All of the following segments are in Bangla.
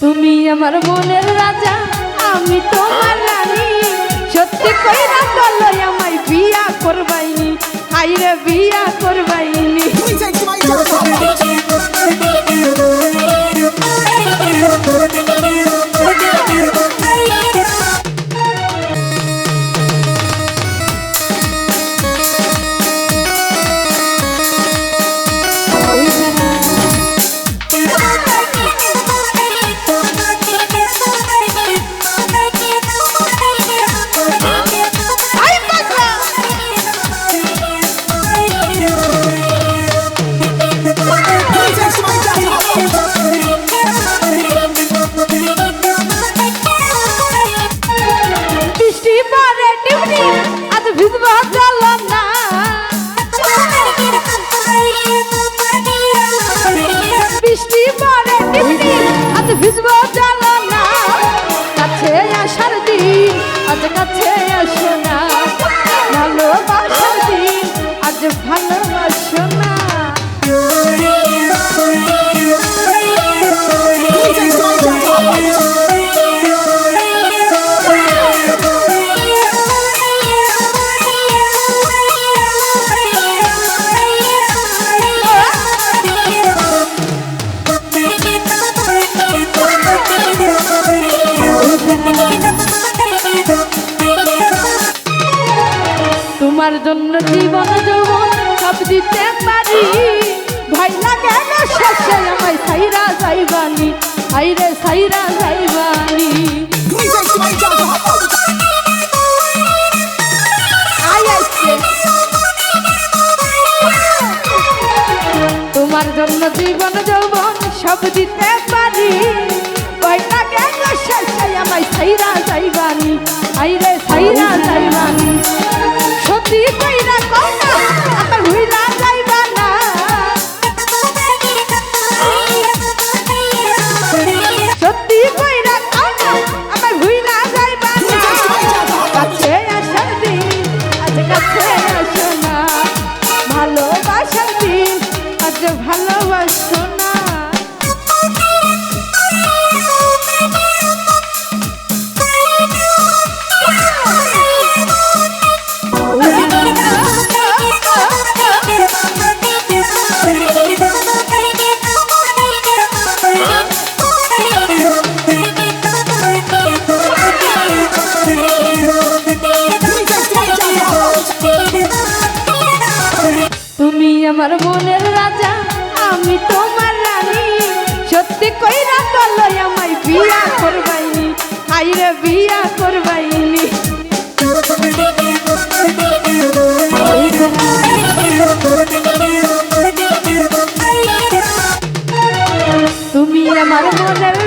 তুমি আমার মনের রাজা, আমি তোমার রানী। সত্যি কইরা বলো, আমায় বিয়া করবাইনি। আইরে বিয়া করবাইনি। কাছে আসো না। তোমার জন্য জীবন যৌবন সব দিতে পারি। ভয় লাগে না শেষে আমায় সাইরা যাইবানি। আইরে সাইরা যাইবানি। তোমার জন্য জীবন যৌবন সব দিতে পারি। ভয় লাগে না শেষে আমায় সাইরা যাইবানি। আইরে সাইরা আজ ভালোবাসো না। আমার মনের আমি তোমার রানী। সত্যি কইরা বলো আমায় বিয়া করবাইনি। আইরে বিয়া করবাইনি। তুমি আমার মনের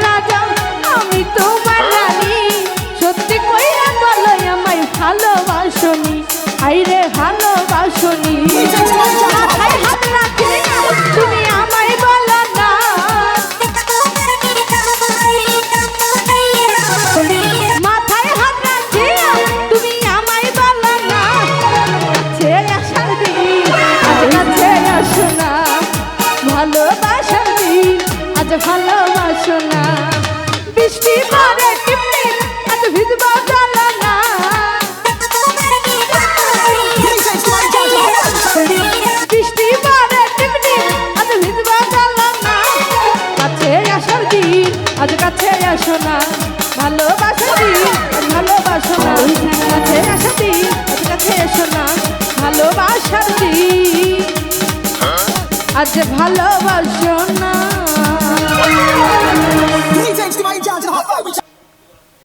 আজ কাছে আসো না। ভালোবাসার দিন ভালোবাসো না। কাছে আসার দিন, আজ কাছে এসো না। ভালোবাসার দিন, আজ ভালোবাসো না। 司马懿你这样